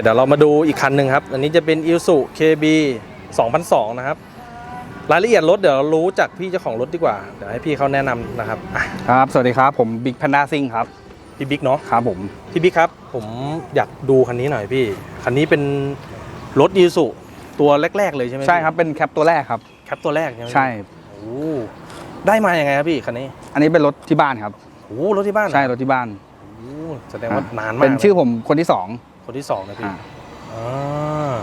เดี๋ยวเรามาดูอีกคันหนึ่งครับ อันนี้จะเป็น i l s u KB 2002 นะครับ รายละเอียดรถเดี๋ยวเรารู้จากพี่เจ้าของรถดีกว่า เดี๋ยวให้พี่เขาแนะนำนะครับอะครับ สวัสดีครับ ผมบิ๊กแพนด้าซิงครับ พี่บิ๊กเนาะ ครับผม พี่บิ๊กครับ ผมอยากดูคันนี้หน่อยพี่ คันนี้เป็นรถ i l s u ตัวแรก ๆ เลยใช่ไหมพี่ใช่ครับ เป็นแคปตัวแรกครับ แคปตัวแรกใช่ไหมใช่โอ้ได้มาอย่างไงครับพี่คันนี้ อันนี้เป็นรถที่บ้านครับโอ้รถที่บ้านเหรอใช่ รถที่บ้านโอ้แสดงว่านานมาก เป็นชื่อผมคนที่สอง คนที่สองนะพี่อ่า อ่า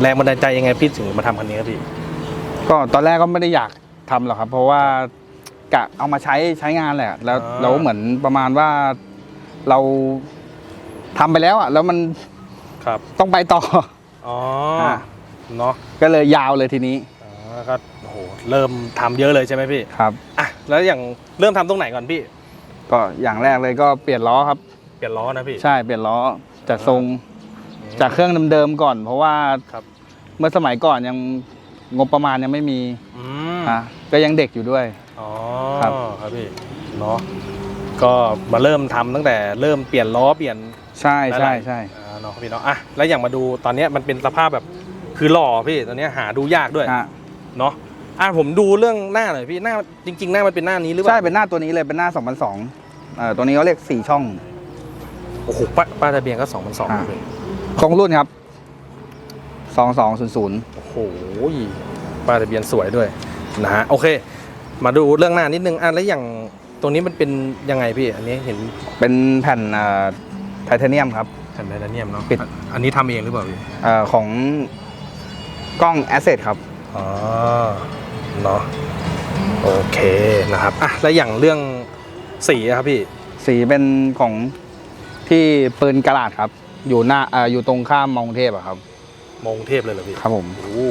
แรงบันดาลใจยังไงพี่ถึงมาทำคันนี้ครับพี่ ก็ตอนแรกก็ไม่ได้อยากทำหรอกครับ เพราะว่ากะเอามาใช้ใช้งานแหละ แล้วอ่าเราเหมือนประมาณว่าเราทำไปแล้วอะ แล้วมันครับต้องไปต่ออ๋ออ่าเนาะก็เลยยาวเลยทีนี้อ๋อแล้วก็โอ้โหเริ่มทำเยอะเลยใช่ไหมพี่ครับ อะแล้วอย่างเริ่มทำตรงไหนก่อนพี่ ก็อย่างแรกเลยก็เปลี่ยนล้อครับ เปลี่ยนล้อนะพี่ใช่เปลี่ยนล้อ จากทรงจากเครื่องเดิมๆก่อน เพราะว่าครับเมื่อสมัยก่อนยังงบประมาณยังไม่มีอืมอะก็ยังเด็กอยู่ด้วย อ๋อครับ ครับพี่เนาะก็มาเริ่มทำตั้งแต่เริ่มเปลี่ยนล้อเปลี่ยน ใช่ใช่หลายๆใช่อ่าเนาะพี่เนาะอะแล้วอย่างมาดูตอนเนี้ยมันเป็นสภาพแบบคือหล่อพี่ตอนเนี้ยหาดูยากด้วยอะเนาะอะผมดูเรื่องหน้าหน่อยพี่หน้าจริง ๆ หน้ามันเป็นหน้านี้หรือเปล่าใช่เป็นหน้าตัวนี้เลยเป็นหน้า 2002เอ่อตัวนี้เขาเรียกสี่ช่อง โอ้โหป้าป้ายทะเบียนก็สองพันสองอ่า เลยตรงรุ่นครับ2200โอ้โหป้ายทะเบียนสวยด้วยนะฮะโอเค มาดูเรื่องหน้านิดนึงอะแล้วอย่างตรงนี้มันเป็นยังไงพี่ อันนี้เห็นเป็นแผ่นเอ่อไทเทเนียมครับ แผ่นไทเทเนียมเนาะปิด อันอันนี้ทำเองหรือเปล่าพี่เอ่อของกล้อง Asset ครับ อ๋อเนาะโอเคนะครับอะแล้วอย่างเรื่องสีอะครับพี่สีเป็นของ ที่ปืนกระดาษครับ อยู่หน้าเอ่ออยู่ตรงข้ามมองเทพอะครับมงเทพเลยเหรอพี่ครับผม โอ้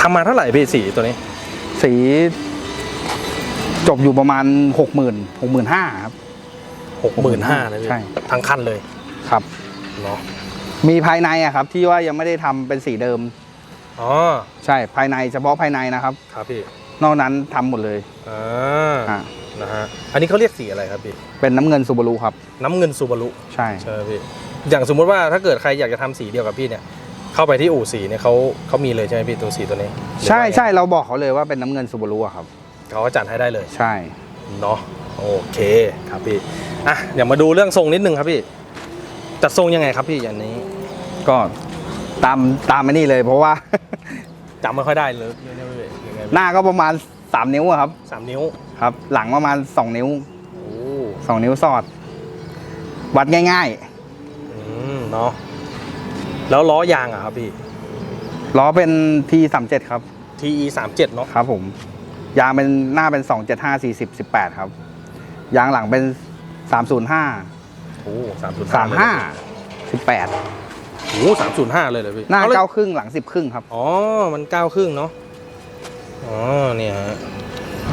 ทำมาเท่าไหร่พี่สีตัวนี้ สีจบอยู่ประมาณหกหมื่นหกหมื่นห้าครับ หกหมื่นห้านะพี่ใช่ ทั้งคันเลยครับ เนาะมีภายในอะครับ ที่ว่ายังไม่ได้ทำเป็นสีเดิม อ๋อใช่ภายในเฉพาะภายในนะครับ ครับพี่นอกนั้นทำหมดเลยอ่าอะนะฮะ อันนี้เขาเรียกสีอะไรครับพี่ เป็นน้ำเงินซูบารุครับ น้ำเงินซูบารุใช่ ใช่ไหมพี่ อย่างสมมุติว่าถ้าเกิดใครอยากจะทำสีเดียวกับพี่เนี่ย เข้าไปที่อู่สีเนี่ยเขาเขามีเลยใช่ไหมพี่ตัวสีตัวนี้ใช่หรือว่าไงใช่เราบอกเขาเลยว่าเป็นน้ำเงินซูบารุอะครับ เขาก็จัดให้ได้เลย ใช่ เนาะโอเคครับพี่อะเดี๋ยวมาดูเรื่องทรงนิดนึงครับพี่จัดทรงยังไงครับพี่อย่างนี้ก็ตามตามมานี่เลยเพราะว่า จำไม่ค่อยได้เลยยังไงพี่ยังไงหน้าก็ประมาณ 3 นิ้วอะครับสามนิ้วครับ หลังประมาณ 2 นิ้ว โอ้2 นิ้วสอด วัดง่าย อืมเนาะแล้วล้อยางอะครับพี่ ๆ ล้อเป็น T37 ครับ TE 3 7เนาะครับผม ยางเป็นหน้าเป็น 275 40 18 ครับ ยางหลังเป็น 305 โอ้สามศูนย์ห้า35 18 โอ้สามศูนย์ห้าเลยเลยพี่หน้าอแล้วเก้าครึ่งหลัง 10 ครึ่งครับ อ๋อมันเก้าครึ่งเนาะ อ๋อเนี่ยฮะ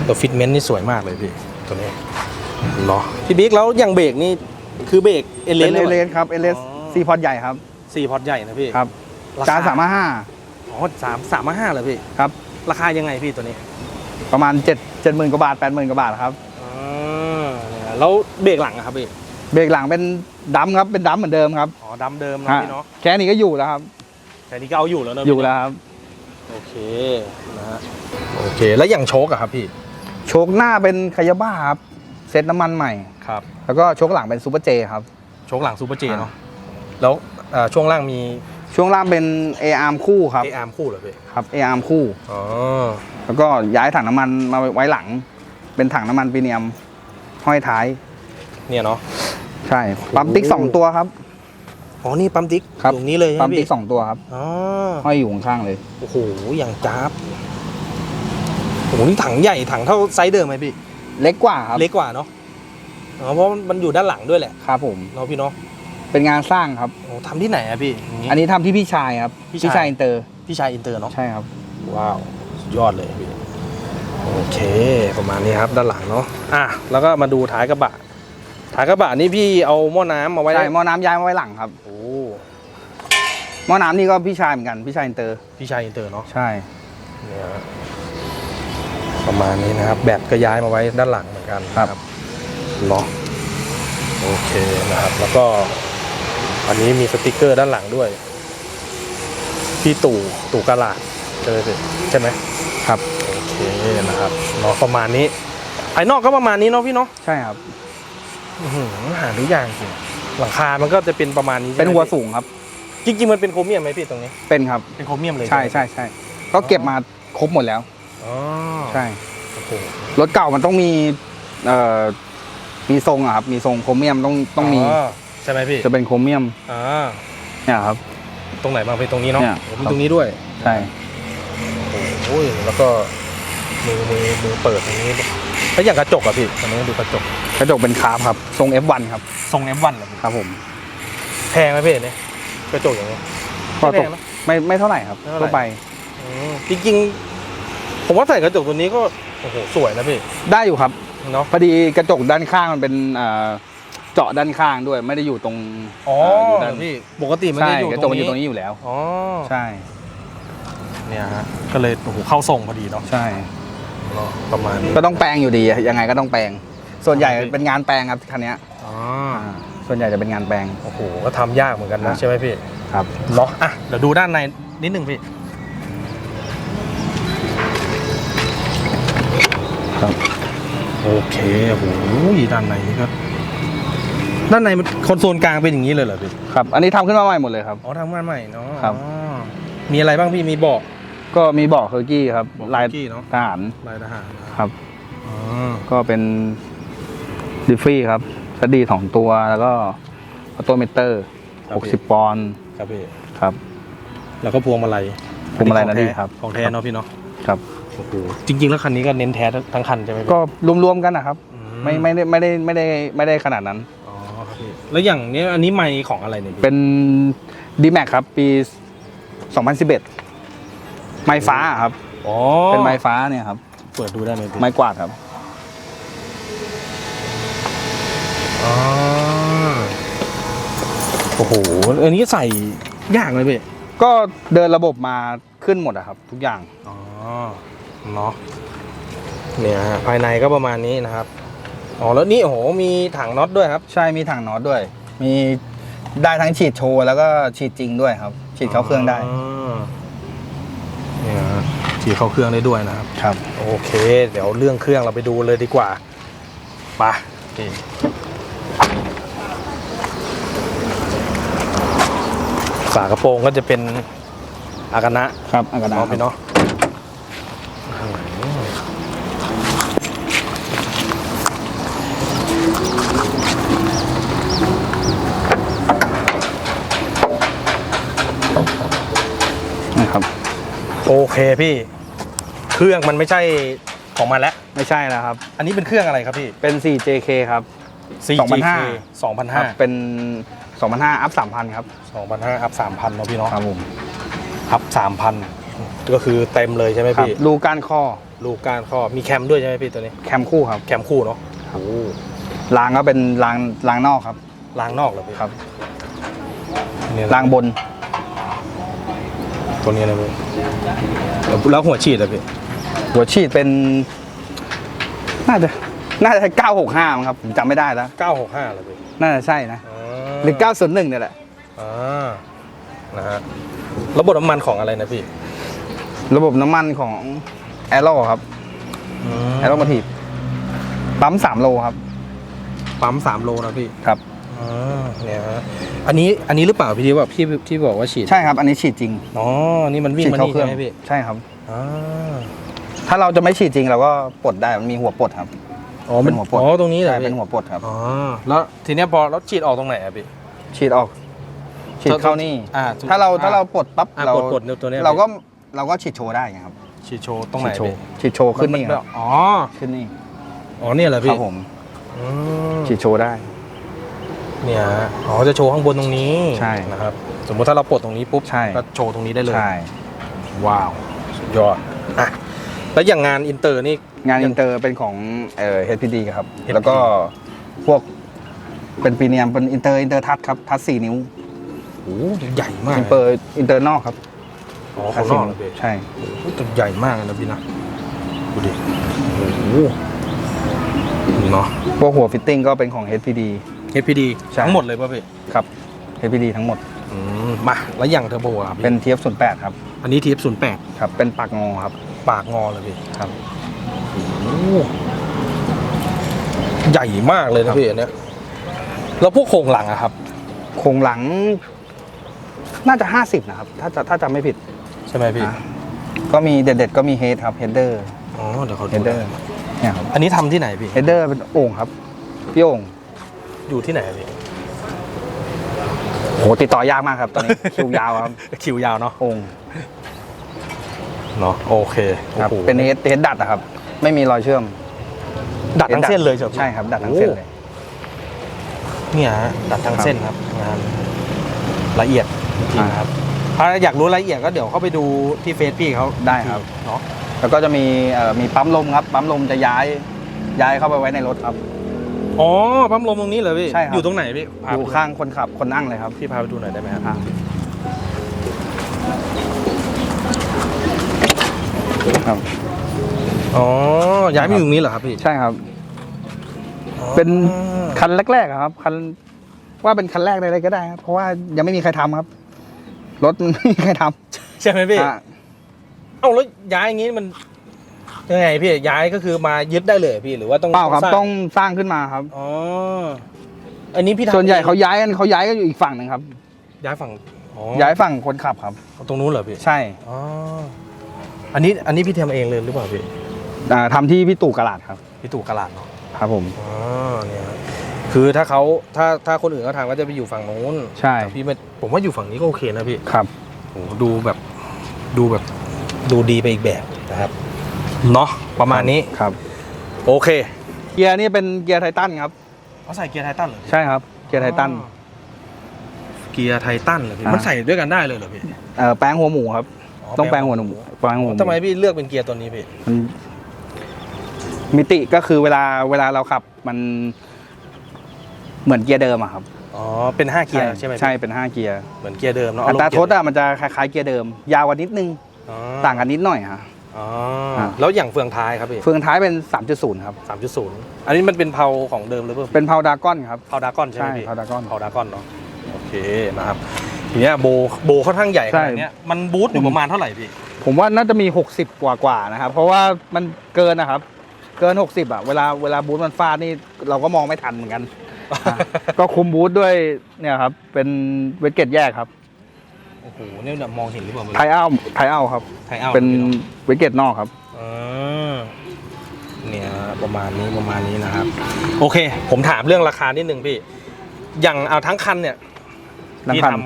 ตัวฟิตเมนต์นี่สวยมากเลยพี่ ตัวนี้เนาะพี่บิ๊กแล้วอย่างเบรกนี่คือเบรกเอเลเป็นนเอเลยเลสครับเอเลสอ๋อซีพอร์ตใหญ่ครับสี่พอร์ตใหญ่นะพี่ครับราจานคาสามห้าอ๋อสามสามห้าเลยพี่ครับ ราคายังไงพี่ตัวนี้ ประมาณ7 7หมื่นกว่าบาท8หมื่นกว่าบาทครับอ๋อเนี่ยแล้วเบรกหลังอะครับพี่เบรกหลังเป็นดัมครับเป็นดัมเหมือนเดิมครับอ๋อดำเดิมเนาะฮะพี่เนาะแค่นี้ก็อยู่แล้วครับแต่นี้ก็เอาอยู่แล้วเนอะอยู่พี่แล้วครับโอเคนะฮะ โอเค แล้วอย่างโชคอะครับพี่ โชคหน้าเป็นคายาบ้าครับ เซ็ตน้ำมันใหม่ ครับ แล้วก็โชคหลังเป็นซูเปอร์เจครับ โชคหลังซูเปอร์เจอ่าเนาะ แล้วอ่าช่วงล่างมี ช่วงล่างเป็นเออาร์มคู่ครับเออาร์มคู่เหรอพี่ ครับเออาร์มคู่ อ๋อ แล้วก็ย้ายถังน้ำมันมาไว้หลัง เป็นถังน้ำมันปีเนียม ห้อยท้าย เนี่ยเนาะ ใช่ ปั๊มติ๊กโอ้สองตัวครับอ๋อ นี่ปั๊มติ๊กครับตรงนี้เลยใช่ไหมปั๊มติ๊พี่กสองตัวครับ อ๋อ ห้อยอยู่ข้างๆเลย โอ้โห อย่างจ้าบ โอ้โหนี่ถังใหญ่ถังเท่าไซส์เดิมไหมพี่ เล็กกว่าครับ เล็กกว่าเนาะอ๋อเพราะมันอยู่ด้านหลังด้วยแหละครับผม เนาะพี่เนาะเป็นงานสร้างครับ โอ้ทำที่ไหนอะพี่ย่างงี้ อันนี้ทำที่พี่ชายครับ พี่ชาย พี่ชายอินเตอร์ พี่ชายอินเตอร์เนาะ ใช่ครับ ว้าวสุดยอดเลยพี่โอเค ประมาณนี้ครับด้านหลังเนาะอะแล้วก็มาดูท้ายกระบะท้ายกระบะนี่พี่เอาหม้อน้ำมาไว้ใช่หม้อน้ำย้ายมาไว้หลังครับ โอ้หม้อน้ำนี่ก็พี่ชายเหมือนกัน พี่ชายอินเตอร์ พี่ชายอินเตอร์เนาะใช่ เนี่ยฮะ ประมาณนี้นะครับ แบตก็ย้ายมาไว้ด้านหลังเหมือนกันนะครับเนาะโอเคนะครับ แล้วก็ อันนี้มีสติกเกอร์ด้านหลังด้วยพี่ตู่ตู่กาลาดใช่ไหมพี่ใช่ไหมครับโอเคนะครับเนาะประมาณนี้ภายนอกก็ประมาณนี้เนาะพี่เนาะใช่ครับอื้อหือหาดูอย่างจริงหลังคา มันก็จะเป็นประมาณนี้เป็นหัวใช่ไมสูงครับพี่จริงๆมันเป็นโครเมียมไหมพี่ตรงนี้ เป็นครับเป็นโครเมียมเลยใช่ใช่ใช่ก็เก็บมาครบหมดแล้ว อ๋อใช่ โอ้โห รถเก่ามันต้องมีเอ่อมีทรงอะครับ มีทรงโครเมียมต้องต้องมี ใช่ไหมพี่จะเป็นโครเมียมอ่าเนี่ยครับ ตรงไหนบ้างพี่ตรงนี้เนาะเนี่ยโอ้มีตรงนี้ด้วยใช่ โอ้ยแล้วก็มือมือมือเปิดตรงนี้แล้วอย่างกระจกอะพี่ตรงนี้ดูกระจกกระจกเป็นคาร์บครับ ทรง F1 ครับ ทรง F1 เหรอพี่ครับผมแพงไหมพี่เนี่ยกระจกอย่างนี้ก็ไม่ตแพกงนะไม่ไม่เท่าไหร่ครับไม่เท่าไหร่ ทั่วไป อืมจริงๆ ผมว่าใส่กระจกตัวนี้ก็โอ้โหสวยนะพี่ได้อยู่ครับเนาะพอดีกระจกด้านข้างมันเป็นเอ่อเจาะด้านข้างด้วยไม่ได้อยู่ตรงอ๋อเยู่ด้านพี่ปกติมันใช่จะอยู่กระตจรกงมันอยู่นี้ตรงนี้อยู่แล้ว อ๋อใช่เนี่ยฮะก็เลยโอ้โหเข้าทรงพอดีเนาะใช่ เนาะประมาณนี้ ก็ต้องแปลงอยู่ดียังไงก็ต้องแปลง ส่วนใหญ่ครับพี่ เป็นงานแปลงครับคันเนี้ยอ๋ออ่าส่วนใหญ่จะเป็นงานแปลง โอ้โหก็ทำยากเหมือนกันนะ อะ ใช่ไหมพี่ครับ เนาะอะเดี๋ยวดูด้านในนิดนึงพี่ โอเคโอ้โหด้านในนี่ก็ด้านในมันคอนโซลกลางเป็นอย่างนี้เลยเหรอพี่ครับ อันนี้ทำขึ้นมาใหม่หมดเลยครับ อ๋อทำงานใหม่เนาะครับ อ๋อมีอะไรบ้างพี่มีเบาะก็มีเบาะเคอร์กี้ครับเบาะลายกี้เนาะทหารลายทหารนะครับ อ๋อก็เป็นดิฟฟี่ครับสดีสองตัวแล้วก็ออโตเมเตอร์60 ปอนด์ครับพี่ครับ แล้วก็พวงมาลัยพวงมาลัยอันะพี่ครับของแท้เนาะพี่เนาะครับ โอ้โหจริง ๆ แล้วคันนี้ก็เน้นแท้ทั้งคันใช่ไหมพี่ก็รวมๆกันนะครับ อืไม่ไม่ได้ไม่ได้ไม่ได้ไม่ได้ขนาดนั้น อ๋อครับพี่แล้วอย่างนี้อันนี้ไมค์ของอะไรเนี่ยพี่เป็น d m a x ครับ ปี 2011 ไม้ฟ้าครับ อ๋อเป็นไม้ฟ้าเนี่ยครับ เปิดดูได้ไหมพี่ไม้กวาดครับ อ๋อโอ้โหอันนี้ใส่ยากเลยพี่ก็เดินระบบมาขึ้นหมดอะครับ ทุกอย่าง อ๋อ เนาะเนี่ยฮะภายในก็ประมาณนี้นะครับอ๋อแล้วนี่โอ้โหมีถังน็อตด้วยครับ ใช่มีถังน็อตด้วย มีได้ทั้งฉีดโชว์แล้วก็ฉีดจริงด้วยครับ ฉีดเข้าเครื่องได้เนี่ยฮะฉีดเข้าเครื่องได้ด้วยนะครับ ครับ โอเค เดี๋ยวเรื่องเครื่องเราไปดูเลยดีกว่าไปะนี่ฝากระโปรงก็จะเป็นอากานะครับอากาศเนาะพี่เนาะ นะครับ โอเคพี่ เครื่องมันไม่ใช่ของมันแล้ว ไม่ใช่แล้วครับ อันนี้เป็นเครื่องอะไรครับพี่ เป็น 4JK ครับ 4GK ครับ 2005 เป็น 2005 อัพ 3,000 ครับ 2005อัพ3,000เนาะพี่เนาะครับผมอัพ3,000 ก็คือเต็มเลยใช่ไหมครับพี่รูก้านข้อลูกก้านข้อมีแคมด้วยใช่ไหมพี่ตัวนี้ แคมคู่ครับ แคมคู่เนาะโอ้รางก็เป็นรางรางนอกครับล้างนอกเหรอพี่ครับเนี่ยรางบน ตัวนี้นะพี่แล้วหัวฉีดอะพี่หัวฉีดเป็น น่าจะน่าจะ965มั้งครับผมจำไม่ได้แล้ว965เหรอพี่น่าจะใช่นะอ๋อหรือ901เนี่ยแหละอ่านะฮะระบบน้ำมันของอะไรนะพี่ ระบบน้ำมันของแอโร่ครับแอโร่มาทีปั๊ม3โลครับ ปั๊ม3โลนะพี่ครับ อ่าเนี่ยฮะอันนี้อันนี้หรือเปล่าพี่ที่ว่าพี่ที่บอกว่าฉีดใช่ครับ อันนี้ฉีดจริงอ๋อนี่มันวิ่งฉีดมาเข้านี่เครื่ใช่องไหมพี่ใช่ครับอ่าถ้าเราจะไม่ฉีดจริงเราก็ปลดได้มันมีหัวปลดครับ อ๋อมันเป็นหัวปลด อ๋อตรงนี้เหรอใช่พี่เป็นหัวปลดครับ อ๋อแล้วทีเนี้ยพอแล้วฉีดออกตรงไหนอะพี่ ฉีดออก ฉีดเข้านี่อ่าถ้าเราถ้าเราปลดปั๊บอ่าเราปลดปลดเนี่ยตัวเนี้ยเราก็เราก็ฉีดโชว์ได้ไงครับฉีดโชว์ตรงไหนฉีดโชพี่ว์ฉีดโชว์ขึ้นนี่มัครับอ๋อขึ้นนี่อ๋อเนี่ยเหรอคพี่รับผม อืมฉีดโชว์ได้ เนี่ยฮะอ๋อจะโชว์ข้างบนตรงนี้ใช่ นะครับ สมมติถ้าเราปลดตรงนี้ปุ๊บใช่ก็โชว์ตรงนี้ได้เลยใช่ ว้าวสุดยอดอะแล้วอย่างงานอินเตอร์นี่งานอินเตอร์เป็นของเอ่อ HPD ครับ HPD แล้วก็พวกเป็นปีเนียมเป็นอินเตอร์อินเตอร์ทัชครับทัชสี่นิ้วโอ้โหใหญ่มากอินเตอร์อินเตอร์นอกครับอ๋อทัข้าชงนสี่อกเหรอพี่ใช่โอ้โหตัวใหญ่มากเลยนะพี่นะดูดิโอ้โหเนาะพวกหัวฟิตติ้งก็เป็นของ HPD HPD ใช่ ทั้งหมดเลยป่ะพี่ครับ HPD ทั้งหมด อืมมาแล้วอย่างเทอร์โบอะครับพี่เป็น TF08 ครับอันนี้ทีฟศูนย์แปดครับ เป็นปากงอครับปากงอเลยพี่ครับ โอ้ใหญ่มากเลยนะพี่อันเนี้ยแล้วพวกโครงหลังอะครับ โครงหลัง น่าจะ 50 นะครับ ถ้าจะถ้าจำไม่ผิดใช่ไหมพี่อะก็มีเด็ดๆก็มีเฮดครับเฮดเดอร์อ๋อเดี๋ยวเขาเฮดูดเดอร์เนี่ยครับอันนี้ทำที่ไหนพี่เฮดเดอร์เป็นโอ่งครับพี่โอ่ง อยู่ที่ไหนพี่โหติดต่อยากมากครับ ตอนนี้ คิวยาวครับคิวยาวเนาะโอ่งเนาะโอเคครับโอ้โหเป็นเฮดเฮดดัดอะครับ ไม่มีรอยเชื่อมดัดทั้งเส้นเลยใช่ไหมพี่ใช่ครับ ดัดทั้งเส้นเลยเนี่ยฮะดัดทั้งครับเส้นครับงานละเอียดจริงๆครับถ้าอยากรู้รายละเอียดก็เดี๋ยวเข้าไปดูที่เฟซพี่เขาได้ครับ เนาะ แล้วก็จะมีเอ่อมีปั๊มลมครับ ปั๊มลมจะย้ายย้ายเข้าไปไว้ในรถครับ อ๋อปั๊มลมตรงนี้เหรอพี่ใช่ครับ อยู่ตรงไหนพี่พอยู่ไปดูข้างคนขับคนนั่งเลยครับ พี่พาไปดูหน่อยได้ไหมครับอะ ครับ อ๋อย้ายมาอยู่ตรงนี้เหรอครับพี่ใช่ครับ อ๋อเป็น คันแรกๆอะครับ คันว่าเป็นคันแรกเลยก็ได้ครับเพราะว่ายังไม่มีใครทำครับ รถมันไม่มีใครทใช่ไหมำพี่อะเอ้าแล้วย้ายอย่างงี้มัน ยังไงพี่ย้ายก็คือมายึดได้เลยพี่หรือว่าต้องเปล่าครับสงต้องสร้างขึ้นมาครับ อ๋ออันนี้พี่ทำส่วนใหญ่เขาย้ายกันเขาย้ายกันอยู่อีกฝั่งหนึ่งครับ ย้ายฝั่งอ๋อย้ายฝั่งคนขับครับ ตรงนู้นเหรอพี่ใช่อ๋ออันนี้อันนี้พี่ทำเองเลยหรือเปล่าพี่อ่าทำที่พี่ตู่กระลาดครับพี่ตู่กระลาดเนาะครับผมอ๋อเนี่ยครับคือถ้าเขาถ้าถ้าคนอื่นเขาทำก็จะไปอยู่ฝั่งนู้นใช่แต่พี่ไม่ผมว่าอยู่ฝั่งนี้ก็โอเคนะพี่ ครับ โอ้โหดูแบบดูแบบดูดีไปอีกแบบนะครับ เนาะประมาณนี้ครับ โอเค เกียร์นี่เป็นเกียร์ไททันครับเขาใส่เกียร์ไททันเหรอใช่ครับ เกียร์ไททันอ๋อเกียร์ไททันเหรอพี่อ่ามัมันใส่ด้วยกันได้เลยเหรอพี่เอ่อแป้งหัวหมูครับต้องแปลงหัวหมูแปลงหัวหมูทำไมพี่เลือกเป็นเกียร์ตัวนี้พี่มันมิติก็คือเวลาเวลาเราขับมันเหมือนเกียร์เดิมอะครับอ๋อเป็นห้าเกียร์ใช่ไหมพี่ใช่เป็นห้าเกียร์เหมือนเกียร์เดิมเนาะอัตราทดเกียร์อะมันจะคล้ายๆเกียร์เดิม ยาวกว่านิดนึงอ๋อต่างกันนิดหน่อยฮะ อ๋ออ่าแล้วอย่างเฟืองท้ายครับพี่เฟืองท้ายเป็น 3.0 ครับ สามจุดศูนย์อันนี้มันเป็นเพาของเดิมหรือเปล่าเป็นเพาดากอนครับเพาดากอนใช่ไหมใช่พี่เพาดากอนเพาดากอนเนาะโอเคนะครับทีเนี้ยโบโบค่อนข้างใหญ่ขใช่นาดเนี้ยมันบูทอยู่ประมาณเท่าไหร่พี่ผมว่าน่าจะมี 60 กว่ากว่าๆนะครับ เพราะว่ามันเกินนะครับ เกิน 60อะเวลาเวลาบูทมันฟาดนี่เราก็มองไม่ทันเหมือนกัน อะก็คุมบูทด้วยเนี่ยครับ เป็นเวทเกตแยกครับ โอ้โหเนี่ยมองเห็นหรือเปล่าไม่ไทรู้ยเอาไทยเอาครับ ไทยเอาเป็นพี่อะเวทเกตนอกครับ อ่าเนี่ยประมาณนี้ประมาณนี้นะครับ โอเค ผมถามเรื่องราคานิดนึงพี่ อย่างเอาทั้งคันเนี่ยทั้งพี่คัน ท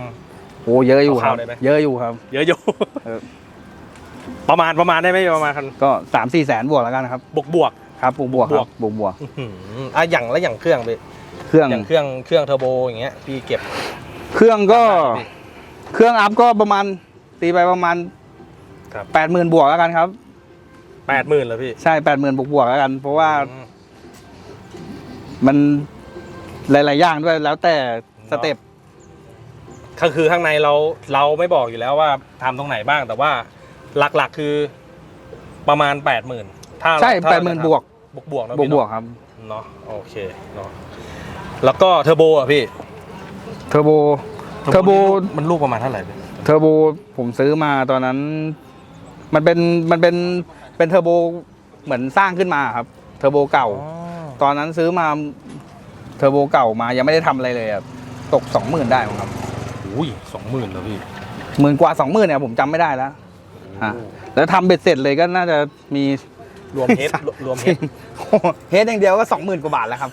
โอ้เยอะอยู่ครับ เอาๆได้ไหมเยอะอยู่ครับำเยอะอยู่ เออ ประมาณประมาณได้ไหมประมาณคันก็สามสี่แสนบวกแล้วกันครับ บวกบวก ครับบวกบวกครับบวกบวกอื้อหืออะอย่างแล้วอย่างเครื่องพี่เครื่องอย่างเครื่องเครื่องเทอร์โบอย่างเงี้ยพี่เก็บเครื่องก็ ได้ไหมพี่ เครื่องอัพก็ประมาณตีไปประมาณครับ แปดหมื่นบวกแล้วกันครับ แปดหมื่นเลยพี่ใช่แปดหมื่นบวกบวกแล้วกัน เพราะว่าอืม มันหลาย ๆ อย่างด้วยแล้วแต่สเต็ปก็คือข้างในเราเราไม่บอกอยู่แล้วว่าทำตรงไหนบ้าง แต่ว่าหลักๆคือประมาณแปดหมื่นถ้าใช่ถ้าแปดหมื่นบวกบวกบวกๆเนอะบวกพี่บเนวอะกครับเนาะโอเคเนาะแล้วก็เทอร์โบอะพี่เทอร์โบ เทอร์โบนี่ลูกมันลูกประมาณเท่าไหร่พี่เทอร์โบผมซื้อมาตอนนั้น มันเป็นมันเป็นเป็นเทอร์โบเหมือนสร้างขึ้นมาครับ เทอร์โบเก่า ตอนนั้นซื้อมาเทอร์โบเก่ามายังไม่ได้ทำอะไรเลยอะตกสองหมื่นได้มั้งครับอุ้ยสองหมื่นแล้วพี่หมื่นกว่าสองหมื่นเนี่ยผมจำไม่ได้แล้วฮะแล้วทำเบ็ดเสร็จเลยก็น่าจะมีรวมเฮดรวมเฮดเฮดอย่างเดียวก็สองหมื่นกว่าบาทแล้วครับ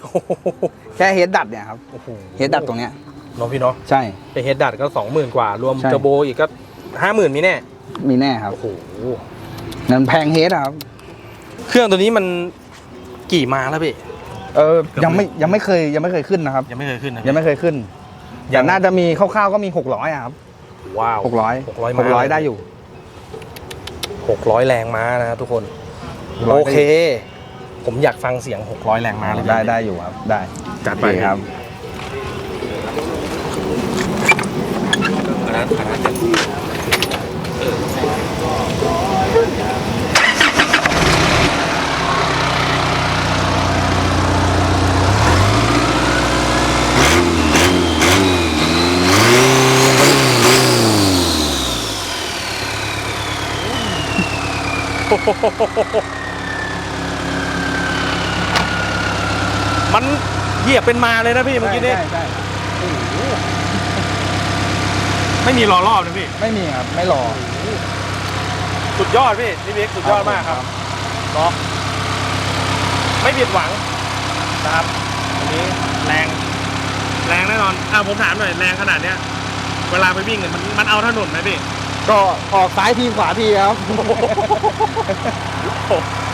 แค่เฮดดัดเนี่ยครับโอ้โห เฮดดัดตรงเนี้ย เนาะพี่เนาะใช่เป็นเฮดดัดก็สองหมื่นกว่า รวมใช่ เทอร์โบอีกก็ห้าหมื่นมีแน่มีแน่ครับโอ้โหนั่นแพงเฮดอะครับ เครื่องตัวนี้มันกี่มาแล้วพี่ เออยังไม่ยังไม่เคยยังไม่เคยขึ้นนะครับ ยังไม่เคยขึ้นนะยังไม่เคยขึ้นยัแต่งน่าจะมีคร่าวๆก็มีหกร้อยอะครับว้าวหกร้อยหกร้อยหกร้อยได้อยู่ หกร้อยแรงม้านะครับทุกคน 600 โอเค ผมอยากฟังเสียงหกร้อยแรงม้าเลยได้ได้อยู่ครับ ได้จัดไป ร้นขาร้นจะมันเหยียบเป็นมาเลยนะพี่เมื่อกี้นี้ ไม่มีรอรอบนะพี่ ไม่มีครับ ไม่รอสุดยอดพี่พี่บิ๊กสุดยอดมากครับเนาะไม่ผิดหวังนะครับอันนี้แรง แรงแน่นอนอ่าผมถามหน่อยแรงขนาดเนี้ย เวลาไปวิ่งเนี่ยมันมันเอาถนนไหมพี่ก็ออกซ้ายทีขวาทีครับ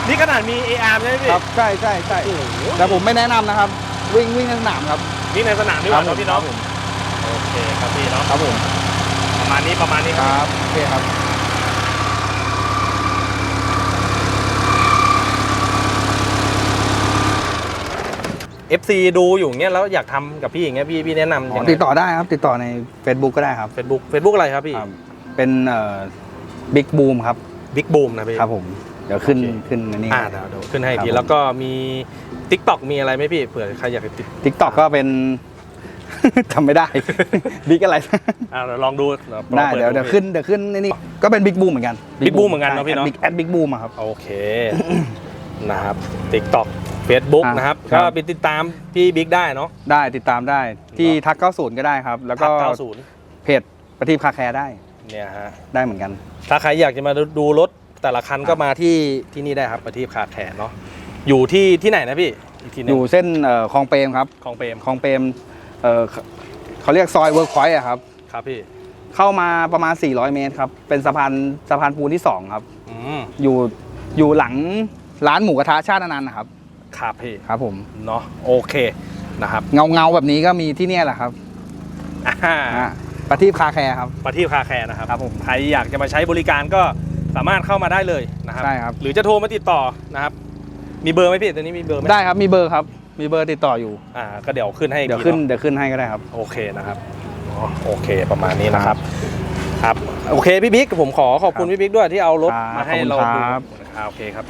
นี่ขนาดมี AR ใช่ไหมพี่ครับใช่ใช่ใช่โอ้โหแต่ผมไม่แนะนำนะครับ วิ่งวิ่งในสนามครับวิ่งในสนามดีกว่าครัเนาะบพี่เนาะครับผมโอเคครับพี่เนาะครับผมประ มาณนี้ประมาณนี้คครับรับโอเคครับ FC ดูอยู่อย่างเงี้ยแล้วอยากทำกับพี่อย่างเงี้ยพี่พี่แนะนำยังไงติดต่อได้ครับ ติดต่อใน Facebook ก็ได้ครับเฟซบุ๊กเฟซบุ๊กอะไรครับพี่ครับ เป็นเอ่อบิ๊กบูมครับ บิ๊กบูมนะพี่ ครับผม เดี๋ยวขึ้นโอเค ขึ้นอันนี้อ่าเดี๋ยวเดี๋ยวขึ้นให้อีกครับทีผม แล้วก็มี t ิ k t o k มีอะไรไหมพี่เผื่อใครอยากจะติด ทิกตอกก็เป็น ทำไม่ได้ บิ๊กอะไรอ่าเดี๋ยวลองดูลองได้ปิเดี๋ยวเดี๋ยวพี่ขึ้นเดี๋ยวขึ้นในนี่ก็เป็นบิ๊กบูมเหมือนกัน Big Boom เหมือนกันเนอะพี่เนอะบิ๊กแอดบิ๊กบูมครับโอเคนะครับ TikTok Facebook อะนะครับครัก็บไปติดตามพี่บิ๊กได้เนาะได้ติดตามได้ที่ทัก90ก็ได้ครับ แล้วก็ทัก90เพจประทีปคาแคร์ได้เนี่ยฮะได้เหมือนกัน ถ้าใครอยากจะมาดูรถแต่ละคันก็มาที่ที่นี่ได้ครับประทีปคาแคร์เนาะอยู่ที่ที่ไหนนะพี่อีกทีหนึองยู่เส้นเอ่อคลองเปรมครับของเปรมคลองเปรม เอ่อเขาเขาเรียกซอยเวิร์กพอยต์อะครับ ครับพี่ เข้ามาประมาณ 400 เมตรครับ เป็นสะพานสะพานปูนที่ 2 ครับ อืม อยู่อยู่หลังร้านหมูกระทะชาติอนันต์นะครับ ครับพี่ ครับผม เนาะโอเคนะครับเงาเงาๆแบบนี้ก็มีที่เนี่ยแหละครับอ่าอ่าประทีปคาแคร์ครับประทีปคาแคร์นะครับครับผม ใครอยากจะมาใช้บริการก็สามารถเข้ามาได้เลยนะครับ ใช่ครับ หรือจะโทรมาติดต่อนะครับ มีเบอร์ไหมพี่ตอนนี้มีเบอร์ไหมได้ครับมีเบอร์ครับ มีเบอร์ติดต่ออยู่ อ่าก็เดี๋ยวขึ้นให้อีกเดี๋ยวทีขึ้นเนาะเดี๋ยวขึ้นให้ก็ได้ครับ โอเคนะครับอ๋อโอเคประมาณนี้นะครับ ครับ โอเคพี่บิ๊กผมขอขอบคุณครับพี่บิ๊กด้วยที่เอารถครับมาให้ขอบคุณเราดูครับอ่าโอเคครับ